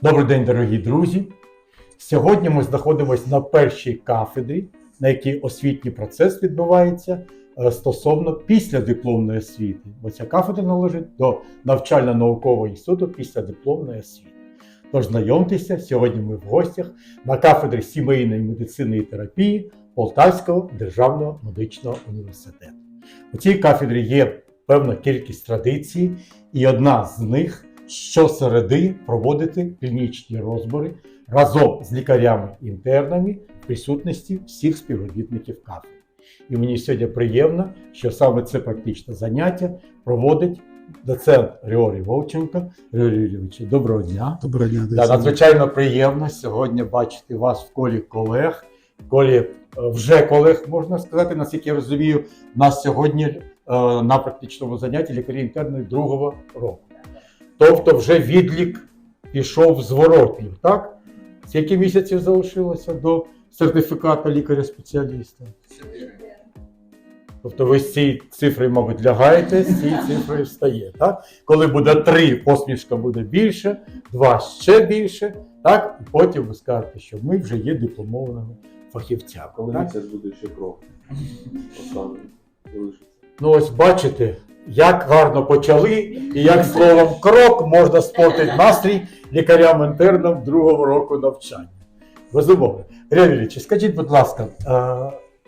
Добрий день, дорогі друзі! Сьогодні ми знаходимося на першій кафедрі, на якій освітній процес відбувається е, стосовно післядипломної освіти, бо ця кафедра належить до навчально-наукового інституту післядипломної освіти. Тож знайомтеся, сьогодні ми в гостях на кафедрі сімейної медицини і терапії Полтавського державного медичного університету. У цій кафедрі є певна кількість традицій, і одна з них щосереди проводити клінічні розбори разом з лікарями-інтернами в присутності всіх співробітників кафедри. І мені сьогодні приємно, що саме це практичне заняття проводить доцент Григорій Вовченко. Григорій Юрійович, доброго дня. Доброго дня, Да, надзвичайно приємно сьогодні бачити вас в колі колег, в колі е, вже колег, можна сказати, наскільки я розумію, нас сьогодні е, на практичному занятті лікарі інтерної другого року. Тобто вже відлік пішов зворотній, так? Скільки місяців залишилося до сертифікату лікаря-спеціаліста? Тобто ви з цієї цифри, мабуть, лягаєте, з цієї цифри встає. Так? Коли буде три, посмішка буде більше, два ще більше, так? і потім ви скажете, що ми вже є дипломованими фахівцями. Коли місяць буде ще крок. Ну ось бачите, як гарно почали, і як словом крок можна спортити настрій лікарям-інтернам другого року навчання. Безумовно. Ревілічі, скажіть, будь ласка,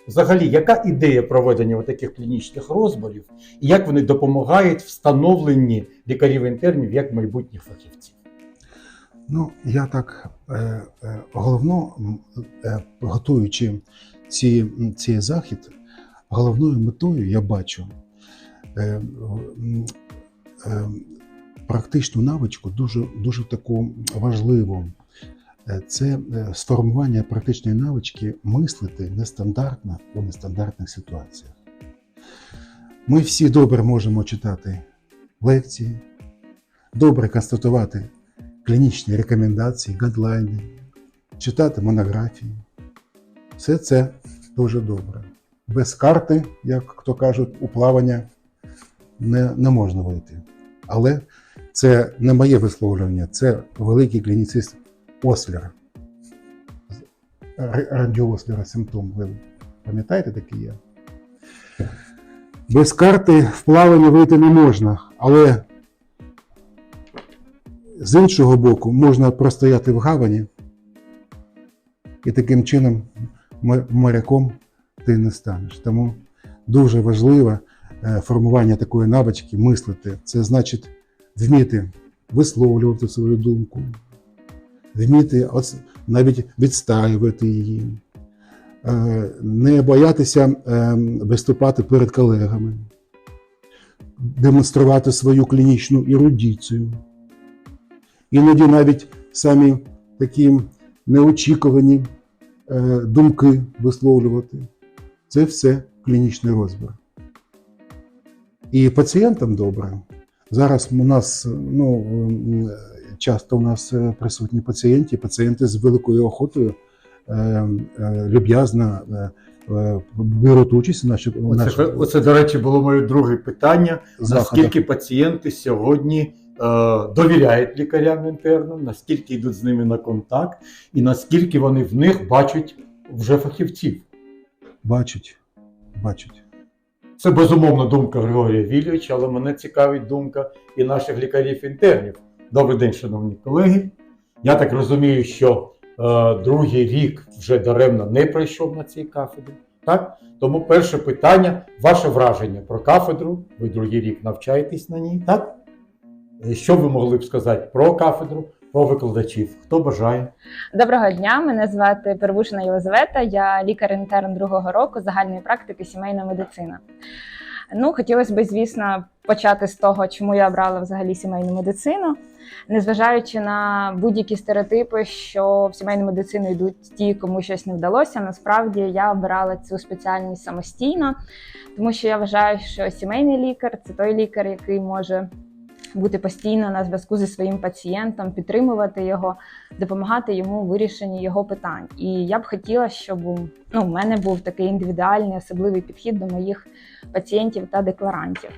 взагалі, яка ідея проведення таких клінічних розборів і як вони допомагають встановленні лікарів-інтернів як майбутніх фахівців? Ну, я так е, е, головно, е, готуючи ці, цей захід, головною метою я бачу е, е, практичну навичку дуже, дуже таку важливу. Е, Це е, сформування практичної навички мислити нестандартно у нестандартних ситуаціях. Ми всі добре можемо читати лекції, добре констатувати клінічні рекомендації, гадлайни, читати монографії. Все це дуже добре. Без карти, як хто кажуть, у плавання не, не можна вийти. Але це не моє висловлювання, це великий клініцист Ослер. Р- Ранді Ослера симптом. Ви пам'ятаєте такий є? Без карти в плавання вийти не можна, але з іншого боку, можна простояти в гавані, і таким чином моряком ти не станеш. Тому дуже важливо е, формування такої навички мислити. Це значить вміти висловлювати свою думку, вміти навіть відстаювати її, е, не боятися е, виступати перед колегами, демонструвати свою клінічну ерудицію іноді навіть самі такі неочікувані е, думки висловлювати. Це все клінічний розбір. І пацієнтам добре. Зараз у нас ну, часто у нас присутні пацієнти, пацієнти з великою охотою е, е, люб'язно е, беруть участь у Оце, наших оце, до речі, було моє друге питання. заходах. Наскільки пацієнти сьогодні довіряють лікарям-інтернам, наскільки йдуть з ними на контакт, і наскільки вони в них бачать вже фахівців? Бачать, бачать. Це безумовно думка Григорія Вільовича, але мене цікавить думка і наших лікарів-інтернів. Добрий день, шановні колеги. Я так розумію, що е, другий рік вже даремно не пройшов на цій кафедрі. Так? Тому перше питання: ваше враження про кафедру. Ви другий рік навчаєтесь на ній, так? Е, Що ви могли б сказати про кафедру, про викладачів? Хто бажає? Доброго дня, мене звати Первушина Єлизавета. Я лікар-інтерн другого року загальної практики сімейна медицина. Ну, хотілося б, звісно, почати з того, чому я обрала взагалі сімейну медицину, незважаючи на будь-які стереотипи, що в сімейну медицину йдуть ті, кому щось не вдалося. Насправді я обирала цю спеціальність самостійно, тому що я вважаю, що сімейний лікар це той лікар, який може бути постійно на зв'язку зі своїм пацієнтом, підтримувати його, допомагати йому у вирішенні його питань. І я б хотіла, щоб ну, в мене був такий індивідуальний, особливий підхід до моїх пацієнтів та декларантів.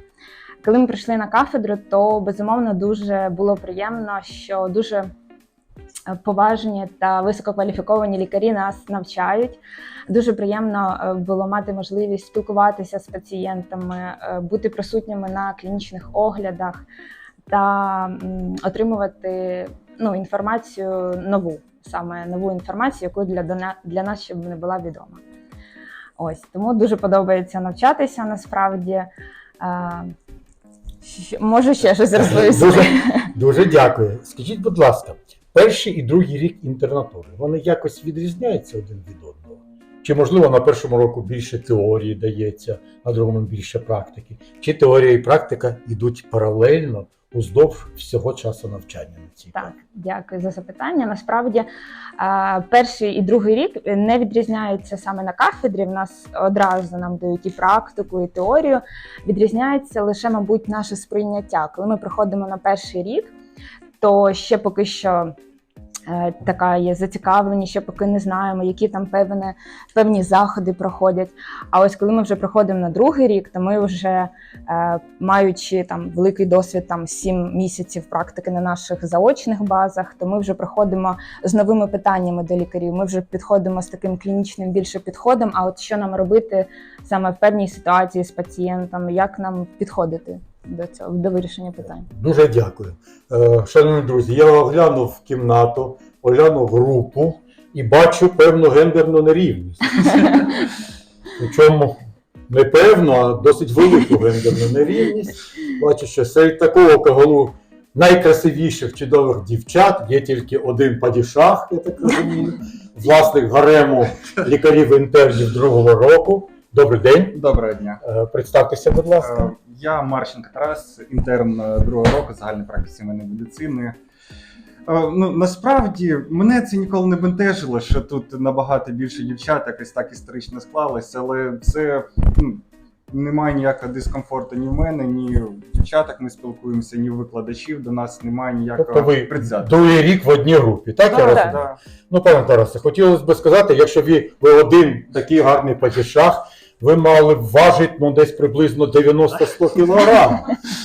Коли ми прийшли на кафедру, то безумовно дуже було приємно, що дуже поважні та висококваліфіковані лікарі нас навчають. Дуже приємно е, було мати можливість спілкуватися з пацієнтами, е, бути присутніми на клінічних оглядах та отримувати ну, інформацію нову, саме нову інформацію, яку для, для нас ще б не була відома. Ось тому дуже подобається навчатися насправді. Е, Можу ще щось розповісти. Дуже, дуже дякую. Скажіть, будь ласка, перший і другий рік інтернатури вони якось відрізняються один від одного? Чи можливо на першому року більше теорії дається, на другому більше практики? Чи теорія і практика йдуть паралельно уздовж всього часу навчання на цій Так, дякую за запитання. Насправді, перший і другий рік не відрізняються саме на кафедрі. В нас одразу нам дають і практику, і теорію. Відрізняється лише, мабуть, наше сприйняття. Коли ми приходимо на перший рік, то ще поки що. Е, Така є зацікавлені, ще поки не знаємо, які там певне, певні заходи проходять. А ось коли ми вже приходимо на другий рік, то ми вже е, маючи там великий досвід, там 7 місяців практики на наших заочних базах, то ми вже приходимо з новими питаннями до лікарів. Ми вже підходимо з таким клінічним більше підходом. А от що нам робити саме в певній ситуації з пацієнтом, як нам підходити до цього до вирішення питань? Дуже дякую. Е, Шановні друзі, я оглянув кімнату, оглянув групу і бачу певну гендерну нерівність. Причому не певну, а досить велику гендерну нерівність. Бачу, що серед такого кагалу найкрасивіших чудових дівчат є тільки один падішах, я так розумію, власник гарему лікарів-інтернів другого року. Добрий день. Доброго дня. Е, Представтеся, будь ласка. Е, Я Марченко Тарас, інтерн е, другого року загальної практики сімейної медицини. Ну, насправді мене це ніколи не бентежило, що тут набагато більше дівчат, якось так історично склалося, але це ну, немає ніякого дискомфорту ні в мене, ні в дівчатах ми спілкуємося, ні в викладачів. До нас немає ніякого Тобто ви другий рік в одній групі, так я розумію? да. Ну, пане Тарасе, хотілося б сказати, якщо ви, ви один такий гарний падішах, ви мали б важити ну, десь приблизно 90-100 кілограм.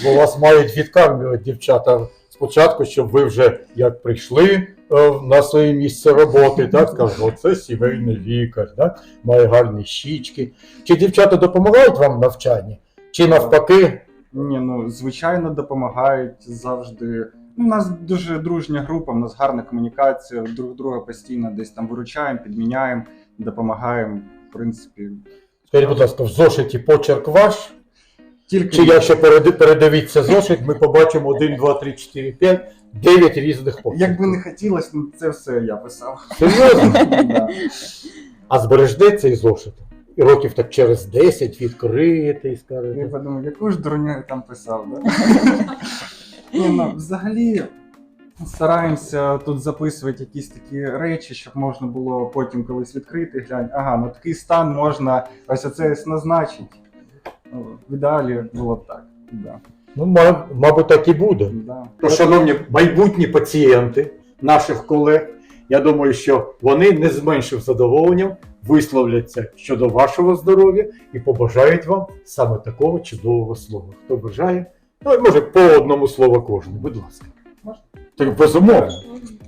Бо вас мають відкармлювати дівчата спочатку, щоб ви вже як прийшли е, на своє місце роботи, так скажуть, оце сімейний лікар, так? має гарні щічки. Чи дівчата допомагають вам в навчанні? Чи навпаки, Ні, ну звичайно допомагають завжди. Ну, У нас дуже дружня група, у нас гарна комунікація, друг друга постійно десь там виручаємо, підміняємо, допомагаємо. В принципі, скажіть, будь ласка, в зошиті почерк ваш? тільки Чи якщо перед- передивіться зошит, ми побачимо 1, 2, 3, 4, 5, 9 різних почерків. якби не хотілося, ну це все я писав. Серйозно? Да. А збережде цей зошит? І років так через 10 відкриєте і Я подумав, яку ж дурню я там писав, да? Ні, ну, взагалі стараємося тут записувати якісь такі речі, щоб можна було потім колись відкрити глянь, ага, ну такий стан можна ось оце назначити. Ну, В ідеалі було б так. Да. Ну, мабуть, так і буде. Да. То, шановні майбутні пацієнти наших колег, я думаю, що вони не з меншим задоволенням висловляться щодо вашого здоров'я і побажають вам саме такого чудового слова. Хто бажає, ну, може, по одному слову кожен, будь ласка. Так безумовно.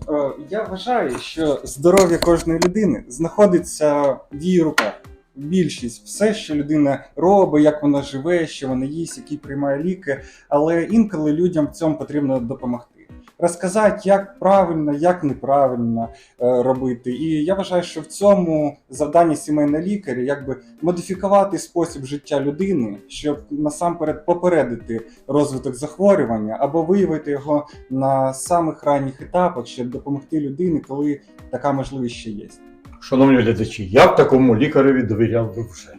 Е, Я вважаю, що здоров'я кожної людини знаходиться в її руках. Більшість, все, що людина робить, як вона живе, що вона їсть, які приймає ліки, але інколи людям в цьому потрібно допомогти. Розказати, як правильно, як неправильно е, робити. І я вважаю, що в цьому завданні сімейного лікаря якби модифікувати спосіб життя людини, щоб насамперед попередити розвиток захворювання або виявити його на самих ранніх етапах, щоб допомогти людині, коли така можливість ще є. Шановні глядачі, я б такому лікареві довіряв би вже.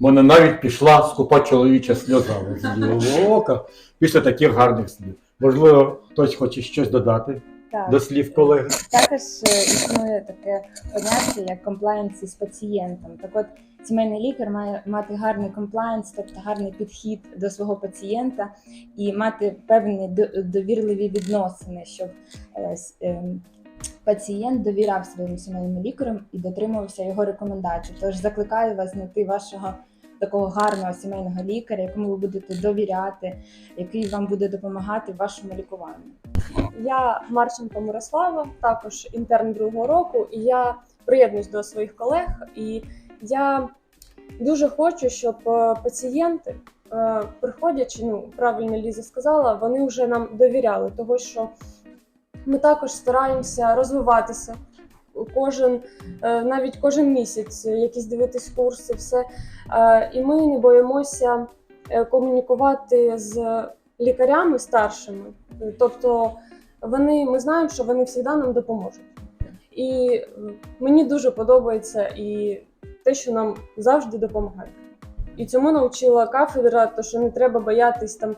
У мене навіть пішла скупа чоловіча сльоза з лівого ока після таких гарних слів. Можливо, хтось хоче щось додати Так. до слів колеги. Також е, існує таке поняття як комплаєнс із пацієнтом. Так от сімейний лікар має мати гарний комплаєнс, тобто гарний підхід до свого пацієнта і мати певні до- довірливі відносини, щоб е, с- ем, пацієнт довіряв своєму сімейному лікарю і дотримувався його рекомендацій. Тож закликаю вас знайти вашого. Такого гарного сімейного лікаря, якому ви будете довіряти, який вам буде допомагати в вашому лікуванні. Я Марченко Мирослава, також інтерн другого року, і я приєднуюсь до своїх колег. І я дуже хочу, щоб е, пацієнти, е, приходячи, ну правильно Ліза сказала, вони вже нам довіряли, того що ми також стараємося розвиватися. Кожен, е, навіть кожен місяць, якісь дивитись курси, все. Е, І ми не боїмося е, комунікувати з лікарями старшими. Тобто вони, ми знаємо, що вони завжди нам допоможуть. І мені дуже подобається і те, що нам завжди допомагають. І цьому навчила кафедра, то що не треба боятись там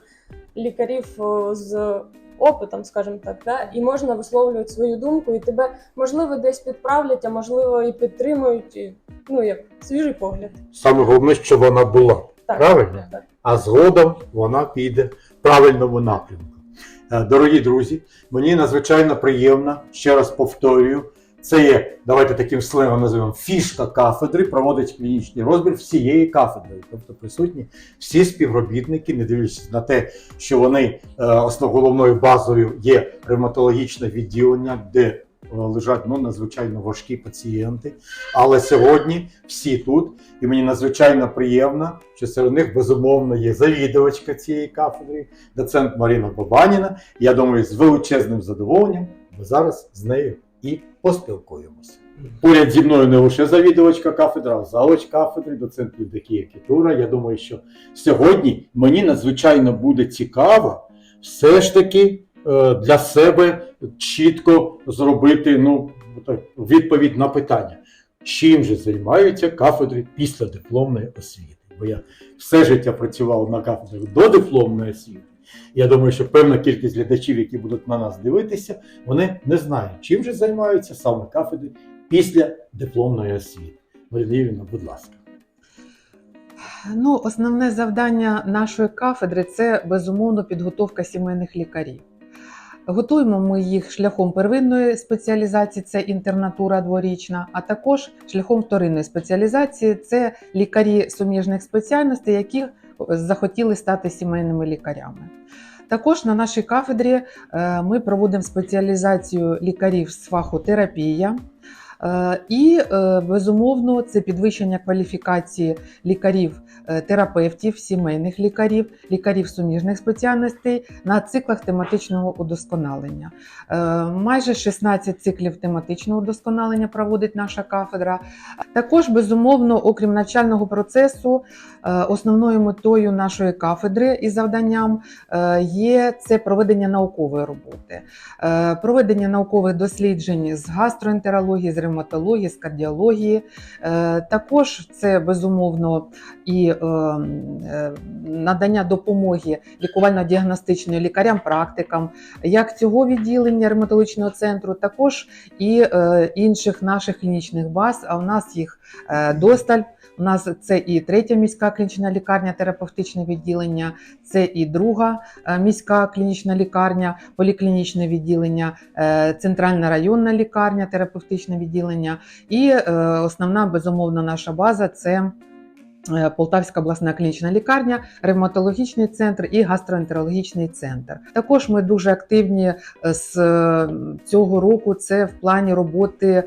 лікарів з опитом, скажімо так, да? і можна висловлювати свою думку, і тебе можливо десь підправлять, а можливо і підтримують. І, ну як свіжий погляд. Саме головне, що вона була. Так, Правильно? так. а згодом вона піде в правильному напрямку. Е, Дорогі друзі, мені надзвичайно приємно, ще раз повторюю, це є, давайте таким сленгом називаємо, фішка кафедри, проводить клінічний розбір всієї кафедри. Тобто присутні всі співробітники, не дивлячись на те, що вони е, основоголовною базою є ревматологічне відділення, де е, лежать ну, надзвичайно важкі пацієнти. Але сьогодні всі тут, і мені надзвичайно приємно, що серед них безумовно є завідувачка цієї кафедри, доцент Маріна Бабаніна. Я думаю, з величезним задоволенням ми зараз з нею і поспілкуємося. Поряд зі мною не лише завідувачка кафедри, а завуч кафедри, доцент Євдокія Кітура. Я думаю, що сьогодні мені надзвичайно буде цікаво все ж таки е, для себе чітко зробити ну, відповідь на питання, чим же займаються кафедри після дипломної освіти. Бо я все життя працював на кафедрі до дипломної освіти. Я думаю, що певна кількість глядачів, які будуть на нас дивитися, вони не знають, чим же займаються саме кафедри після дипломної освіти. Марина будь ласка. Ну, основне завдання нашої кафедри це безумовно підготовка сімейних лікарів. Готуємо ми їх шляхом первинної спеціалізації, це інтернатура дворічна, а також шляхом вторинної спеціалізації це лікарі суміжних спеціальностей, які захотіли стати сімейними лікарями. Також на нашій кафедрі е, ми проводимо спеціалізацію лікарів з фаху терапія. Е, І е, безумовно це підвищення кваліфікації лікарів, е, терапевтів, сімейних лікарів, лікарів суміжних спеціальностей на циклах тематичного удосконалення. Майже 16 циклів тематичного удосконалення проводить наша кафедра. Також, безумовно, окрім навчального процесу, основною метою нашої кафедри і завданням є це проведення наукової роботи, проведення наукових досліджень з гастроентерології, з ревматології, з кардіології. Е, Також це безумовно і е, е, надання допомоги лікувально-діагностичної лікарям, практикам, як цього відділення ревматологічного центру, також і інших наших клінічних баз. А у нас їх досталь. У нас це і третя міська клінічна лікарня, терапевтичне відділення, це і друга е, міська клінічна лікарня, поліклінічне відділення, е, центральна районна лікарня, терапевтичне відділення. І е, основна безумовно наша база це. Е, Полтавська обласна клінічна лікарня, ревматологічний центр і гастроентерологічний центр. Також ми дуже активні е, з е, цього року. Це в плані роботи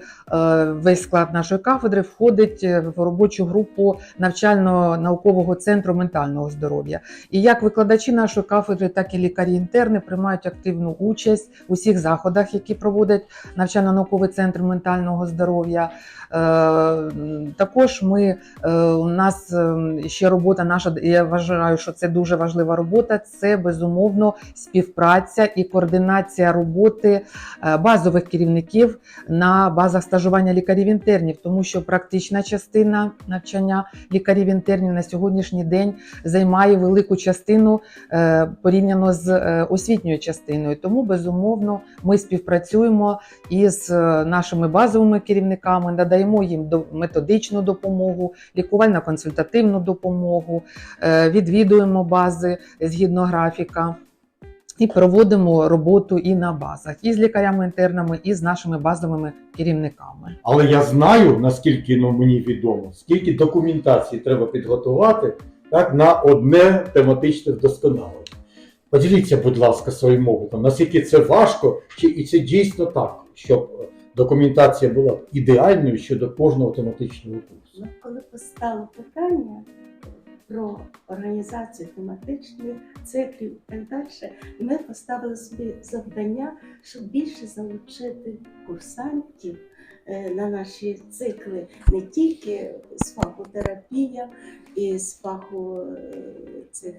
весь склад нашої кафедри входить в робочу групу навчально-наукового центру ментального здоров'я. І як викладачі нашої кафедри, так і лікарі-інтерни приймають активну участь у всіх заходах, які проводить навчально-науковий центр ментального здоров'я. Е, Також ми е, у нас е, ще робота наша. Я вважаю, що це дуже важлива робота. Це безумовно співпраця і координація роботи е, базових керівників на базах стажування лікарів-інтернів, тому що практична частина навчання лікарів-інтернів на сьогоднішній день займає велику частину порівняно з освітньою частиною. Тому безумовно ми співпрацюємо із нашими базовими керівниками, надаємо їм методичну допомогу, лікувально-консультативну допомогу, е, відвідуємо бази згідно графіка. І проводимо роботу і на базах, і з лікарями-інтернами, і з нашими базовими керівниками. Але я знаю, наскільки ну, мені відомо, скільки документації треба підготувати так, на одне тематичне вдосконалення. Поділіться, будь ласка, своїм опитом, наскільки це важко, чи і це дійсно так, щоб документація була ідеальною щодо кожного тематичного курсу. Ну, коли постало питання про організацію тематичних циклів і так далі, ми поставили собі завдання, щоб більше залучити курсантів на наші цикли не тільки з фаху терапія і з фаху е, цих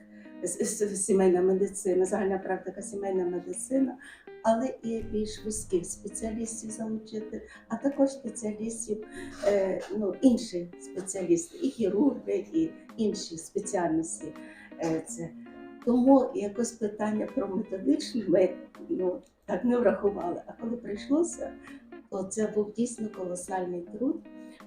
сімейна медицина, загальна практика сімейна медицина, але і більш вузьких спеціалістів залучити, а також спеціалістів е, ну, інші спеціалісти, і хірурги, і інші спеціальності. Е, це. Тому якось питання про методичну ми ну, так не врахували. А коли прийшлося, то це був дійсно колосальний труд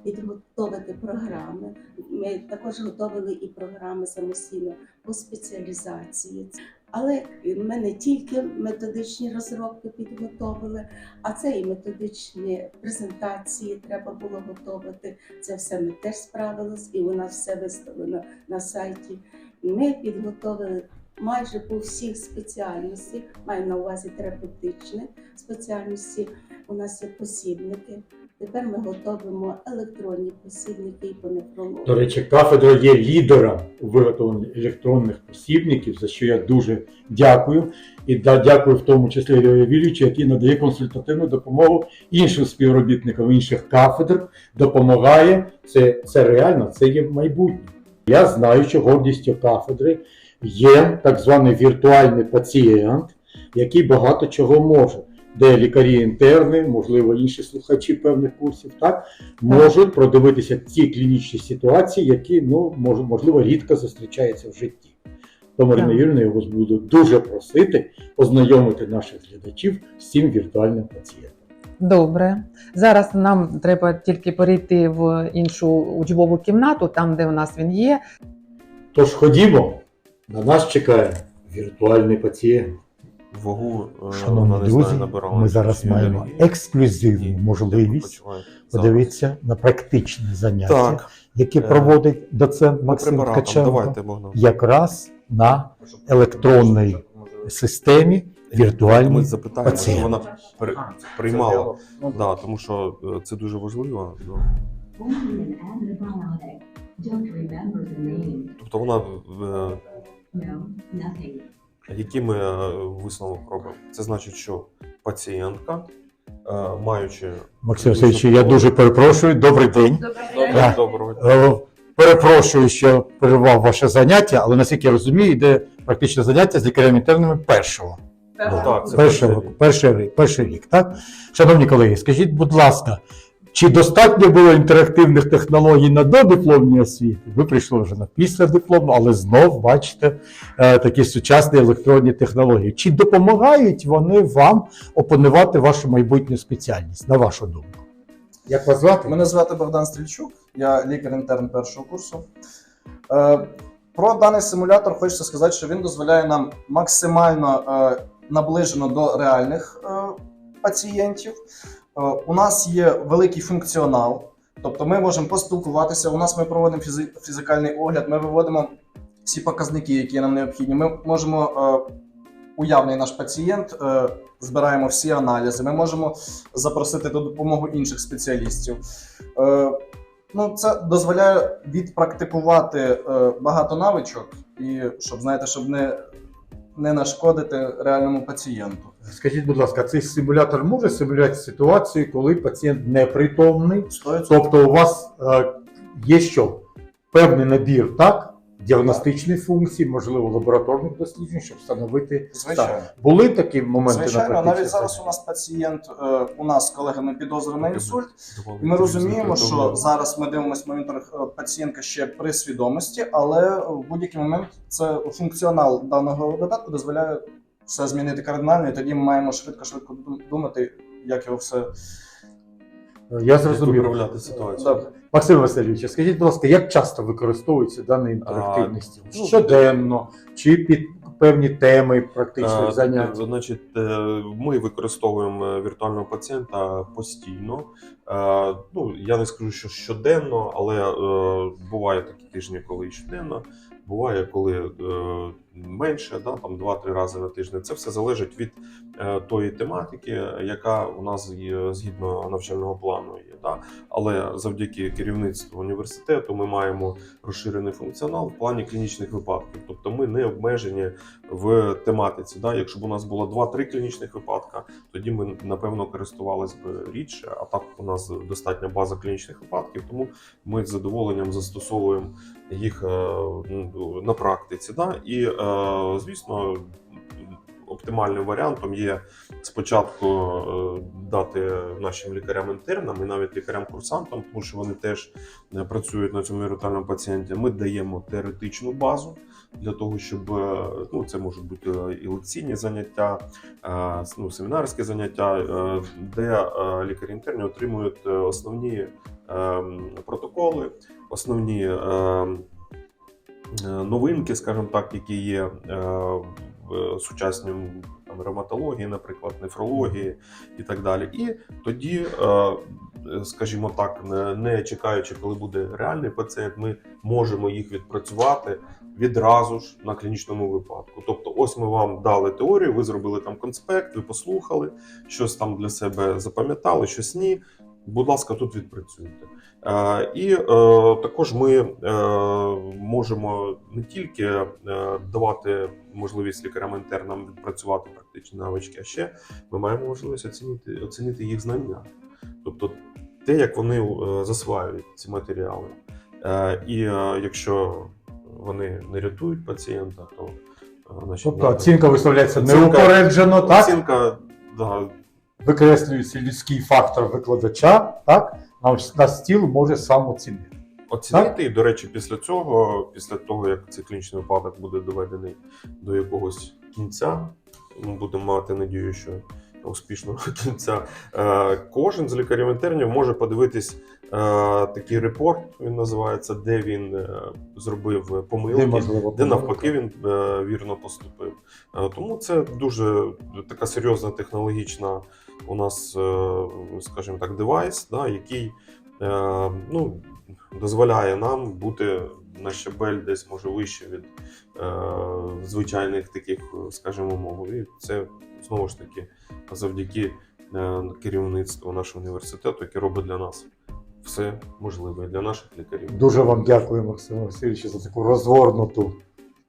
підготовити програми. Ми також готували і програми самостійно по спеціалізації. Але ми не тільки методичні розробки підготовили, а це і методичні презентації треба було готувати. Це все ми теж справились, і у нас все виставлено на сайті. Ми підготовили майже по всіх спеціальностях, маю на увазі терапевтичні спеціальності. У нас є посібники. Тепер ми готуємо електронні посібники і по нефрології. До речі, кафедра є лідером у виготовленні електронних посібників, за що я дуже дякую. І да, дякую в тому числі Іллі Віллічу, який надає консультативну допомогу іншим співробітникам інших кафедр, допомагає. Це, це реально, це є майбутнє. Я знаю, що гордістю кафедри є так званий віртуальний пацієнт, який багато чого може. Де лікарі-інтерни, можливо, інші слухачі певних курсів, так можуть продивитися ті клінічні ситуації, які ну мож, можливо рідко зустрічаються в житті. Тому. Марина Юрійовна, я вас буду дуже просити ознайомити наших глядачів з цим віртуальним пацієнтом. Добре. Зараз нам треба тільки перейти в іншу учбову кімнату, там, де у нас він є. Тож ходімо, на нас чекає віртуальний пацієнт. Вагу е, вона Шановні не друзі, знаю, ми зараз маємо ексклюзивну можливість подивитися на практичне заняття, Так, які Е, проводить доцент Максим. Ткаченко, якраз на електронній системі запитаємо, що пацієнт. вона при- приймала. Да, тому що е, це дуже важливо. Ну. Тобто вона е, No, nothing. який ми е, висновок робимо? Це значить, що пацієнтка, е, маючи Максим Васильович, я дуже перепрошую. Добрий день. Да. доброго Е, Перепрошую, що перервав ваше заняття, але наскільки я розумію, йде практичне заняття з лікарями-інтернами першого. Ну, так, це Першого, перший перший, рік, перший рік. Так? Шановні колеги, скажіть, будь ласка, чи достатньо було інтерактивних технологій на додипломній освіті? Ви прийшли вже на післядипломну, але знов бачите е, такі сучасні електронні технології. Чи допомагають вони вам опанувати вашу майбутню спеціальність, на вашу думку? Як вас звати? Мене звати Богдан Стрільчук, я лікар-інтерн першого курсу. Е, Про даний симулятор хочеться сказати, що він дозволяє нам максимально е, наближено до реальних е, пацієнтів. Е, У нас є великий функціонал, тобто ми можемо поспілкуватися. У нас ми проводимо фізи- фізикальний огляд, ми виводимо всі показники, які нам необхідні. Ми можемо е, уявний наш пацієнт, е, збираємо всі аналізи. Ми можемо запросити до допомогу інших спеціалістів. Ну, це дозволяє відпрактикувати багато навичок, і щоб знаєте, щоб не, не нашкодити реальному пацієнту. Скажіть, будь ласка, цей симулятор може симулювати ситуацію, коли пацієнт непритомний? Стоїть Тобто у вас е, є що? Певний набір, так? Діагностичних функцій, можливо, лабораторних досліджень, щоб встановити звичайно. стан. Були такі моменти Звичайно, на навіть зараз у нас пацієнт, е, у нас з колегами підозрює на інсульт. І ми розуміємо, що зараз ми дивимося моніторинг е, пацієнтка ще при свідомості, але в будь-який момент це функціонал даного додатку дозволяє все змінити кардинально, і тоді ми маємо швидко-швидко думати, як його все Я зрозумів. ситуацію. Так. Максим Васильович, скажіть, будь ласка, як часто використовується дана інтерактивність? ну, Щоденно чи під певні теми практичних занять? Значить, е, ми використовуємо е, віртуального пацієнта постійно. Е, Ну, я не скажу, що щоденно, але буває такі тижні, коли і щоденно. Буває, коли менше, да, там 2-3 рази на тиждень. Це все залежить від е, тої тематики, яка у нас є згідно навчального плану є. Да. Але завдяки керівництву університету ми маємо розширений функціонал в плані клінічних випадків. Тобто ми не обмежені в тематиці. Да. Якщо б у нас було 2-3 клінічних випадка, тоді ми напевно користувалися б рідше. А так у нас достатня база клінічних випадків, тому ми з задоволенням застосовуємо їх е, на практиці. Да. І е, звісно. Оптимальним варіантом є спочатку е, дати нашим лікарям-інтернам і навіть лікарям-курсантам, тому що вони теж е, працюють на цьому віртуальному пацієнті. Ми даємо теоретичну базу для того, щоб е, ну, це можуть бути і лекційні заняття, е, ну, семінарські заняття, е, де е, лікарі-інтерні отримують е, основні е, протоколи, основні е, е, новинки, скажімо так, які є е, в сучасній там, ревматології, наприклад, нефрології і так далі. І тоді, е, скажімо так, не чекаючи, коли буде реальний пацієнт, ми можемо їх відпрацювати відразу ж на клінічному випадку. Тобто, ось ми вам дали теорію, ви зробили там конспект, ви послухали, щось там для себе запам'ятали, щось ні. Будь ласка, тут відпрацюйте. І е, також ми е, можемо не тільки е, давати можливість лікарям-інтернам відпрацювати практичні навички, а ще ми маємо можливість оцінити, оцінити їх знання. Тобто те, як вони засваюють ці матеріали. І якщо вони не рятують пацієнта, то значить, Тобто оцінка виставляється неупереджено, так? Оцінка, да, Викреслюється людський фактор викладача, так? На, стіл може сам оцінити. оцінити. І, до речі, після цього, після того, як цей клінічний випадок буде доведений до якогось кінця, ми будемо мати надію, що успішного кінця, е, кожен з лікарів інтернів може подивитись такий репорт, він називається, де він е, зробив помилки. Де можливо де навпаки він е, вірно поступив. Е, Тому це дуже така серйозна технологічна у нас, е, скажімо так, девайс, да, який е, ну, дозволяє нам бути на щабель десь може вище від е, звичайних таких, скажімо, умов. І це знову ж таки завдяки е, керівництву нашого університету, яке робить для нас все можливе для наших лікарів. Дуже вам дякую, Максим Васильович, за таку розгорнуту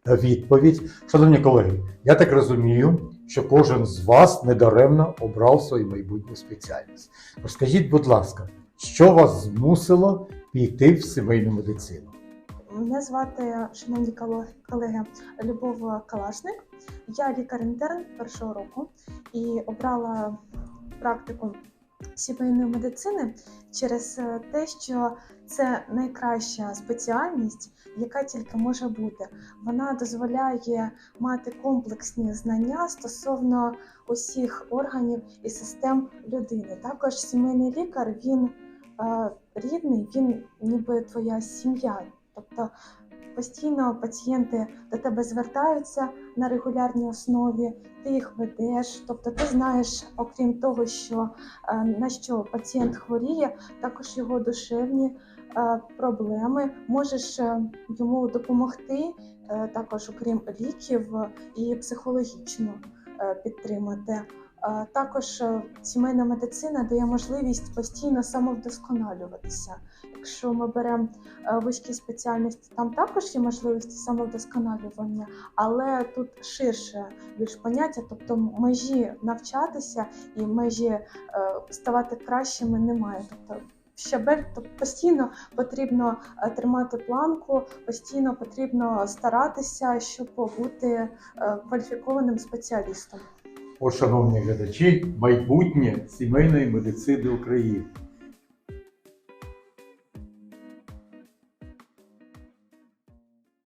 відповідь. Шановні колеги, я так розумію, що кожен з вас недаремно обрав свою майбутню спеціальність. Розкажіть, будь ласка, що вас змусило піти в сімейну медицину? Мене звати, шановні колеги, Любов Калашник. Я лікар-інтерн першого року і обрала практику сімейної медицини через е, те, що це найкраща спеціальність, яка тільки може бути. Вона дозволяє мати комплексні знання стосовно усіх органів і систем людини. Також сімейний лікар він е, рідний, він ніби твоя сім'я. Тобто постійно пацієнти до тебе звертаються на регулярній основі, ти їх ведеш. Тобто ти знаєш, окрім того, що е, на що пацієнт хворіє, також його душевні е, проблеми, можеш е, йому допомогти, також окрім ліків і психологічно підтримати. Також сімейна медицина дає можливість постійно самовдосконалюватися. Якщо ми беремо е, вузькі спеціальності, там також є можливості самовдосконалювання, але тут ширше більш поняття, тобто межі навчатися і межі е, ставати кращими немає. Тобто щабель, тобто постійно потрібно е, тримати планку, постійно потрібно старатися, щоб бути кваліфікованим спеціалістом. О, шановні глядачі, майбутнє сімейної медицини України.